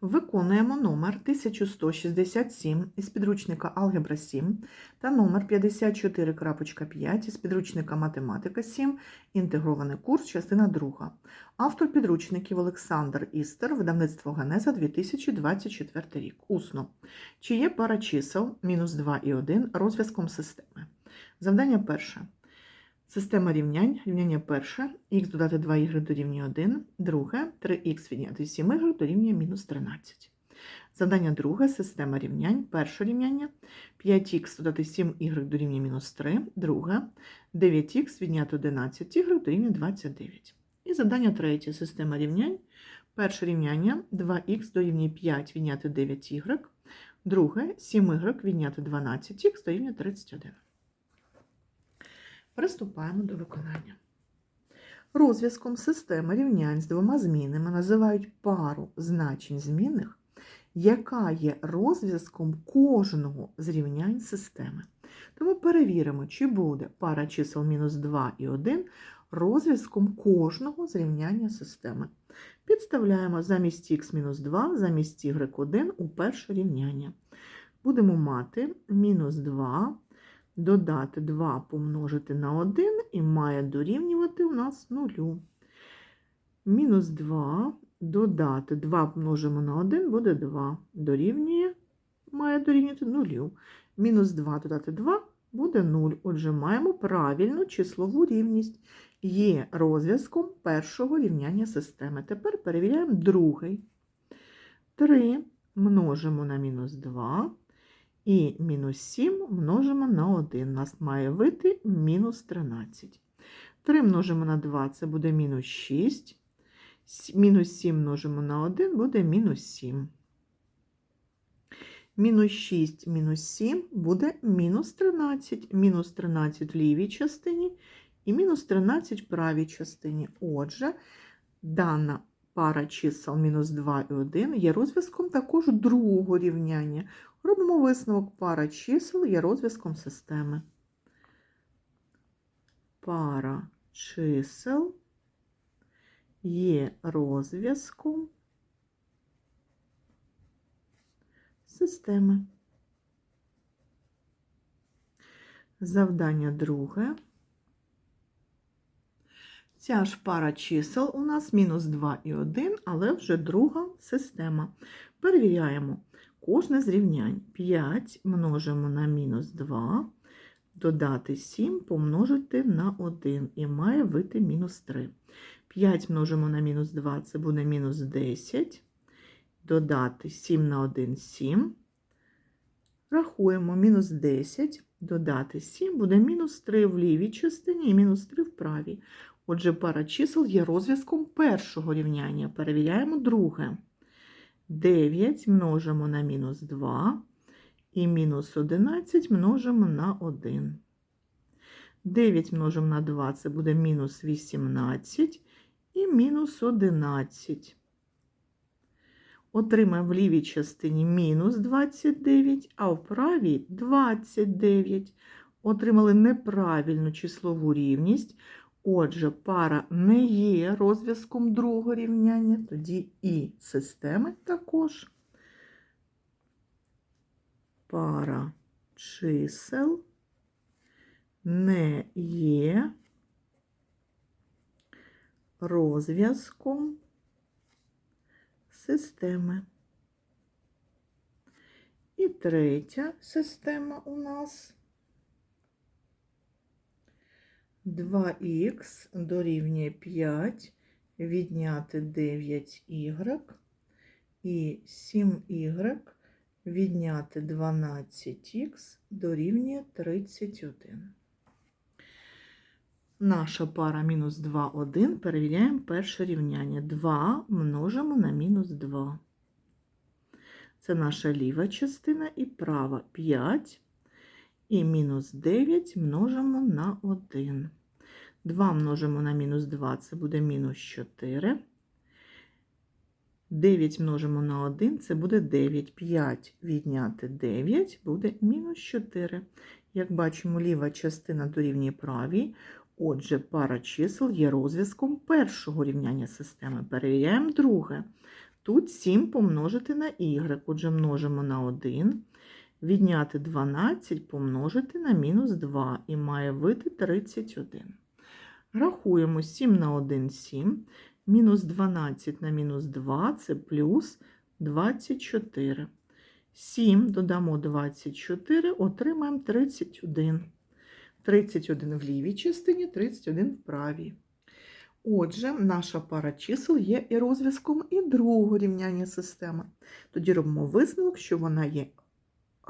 Виконуємо номер 1167 із підручника Алгебра 7 та номер 54.5 із підручника Математика 7, інтегрований курс, частина 2. Автор підручників Олександр Істер, видавництво Генеза 2024 рік. Усно. Чи є пара чисел мінус 2 і 1 розв'язком системи? Завдання перше. Система рівнянь. Рівняння перше. х додати 2y дорівнює 1. Друге. 3х відняти 7y дорівнює мінус 13. Завдання друге. Система рівнянь. Перше рівняння. 5х додати 7y дорівнює мінус 3. Друге. 9х відняти 11y дорівнює 29. І завдання третє. Система рівнянь. Перше рівняння. 2х дорівнює 5 відняти 9y. Друге. 7y відняти 12х дорівнює 31. Приступаємо до виконання. Розв'язком системи рівнянь з двома змінами називають пару значень змінних, яка є розв'язком кожного з рівнянь системи. Тому перевіримо, чи буде пара чисел мінус 2 і 1 розв'язком кожного з рівняння системи. Підставляємо замість х мінус 2, замість y1 у перше рівняння. Будемо мати мінус 2 додати 2 помножити на 1 і має дорівнювати у нас 0. Мінус 2 додати 2 помножимо на 1 буде 2. Дорівнює, має дорівнювати 0. Мінус 2 додати 2 буде 0. Отже, маємо правильну числову рівність. Є розв'язком першого рівняння системи. Тепер перевіряємо другий. 3 множимо на мінус 2. І мінус 7 множимо на 1. У нас має вийти мінус 13. 3 множимо на 2 це буде мінус 6. Мінус 7 множимо на 1 буде мінус 7. Мінус 6 мінус 7 буде мінус 13. Мінус 13 в лівій частині і мінус 13 в правій частині. Отже, дана пара чисел мінус 2 і 1 є розв'язком також другого рівняння. Робимо висновок пара чисел є розв'язком системи. Пара чисел є розв'язком системи. Завдання друге. Ця ж пара чисел у нас мінус 2 і 1, але вже друга система. Перевіряємо кожне з рівнянь. 5 множимо на мінус 2, додати 7 помножити на 1 і має вийти мінус 3. 5 множимо на мінус 2, це буде мінус 10. Додати 7 на 1 7. Рахуємо мінус 10, додати 7 буде мінус 3 в лівій частині і мінус 3 в правій. Отже, пара чисел є розв'язком першого рівняння. Перевіряємо друге. 9 множимо на мінус 2 і мінус 11 множимо на 1. 9 множимо на 2 це буде мінус 18 і мінус 11. Отримаємо в лівій частині мінус 29, а в правій 29. Отримали неправильну числову рівність. Отже, пара не є розв'язком другого рівняння, тоді і системи також. Пара чисел не є розв'язком системи. І третя система у нас 2х дорівнює 5, відняти 9y і 7y відняти 12х дорівнює 31. Наша пара мінус 2, 1. Перевіряємо перше рівняння. 2 множимо на мінус 2. Це наша ліва частина і права 5. І мінус 9 множимо на 1. 2 множимо на мінус 2, це буде мінус 4. 9 множимо на 1, це буде 9. 5 відняти 9 буде мінус 4. Як бачимо, ліва частина дорівнює правій. Отже, пара чисел є розв'язком першого рівняння системи. Перевіряємо друге. Тут 7 помножити на y, отже множимо на 1. Відняти 12 помножити на мінус 2 і має вийти 31. Рахуємо 7 на 1 – 7. Мінус 12 на мінус 2 – це плюс 24. 7 додамо 24, отримаємо 31. 31 в лівій частині, 31 в правій. Отже, наша пара чисел є і розв'язком і другого рівняння системи. Тоді робимо висновок, що вона є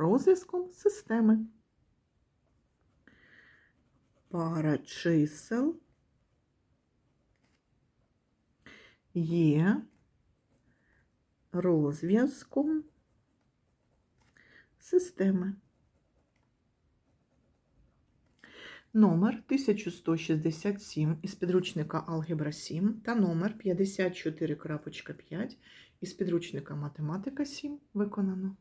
розв'язком системи. Пара чисел є розв'язком системи. Номер 1167 із підручника Алгебра 7 та номер 54.5 із підручника Математика 7 виконано.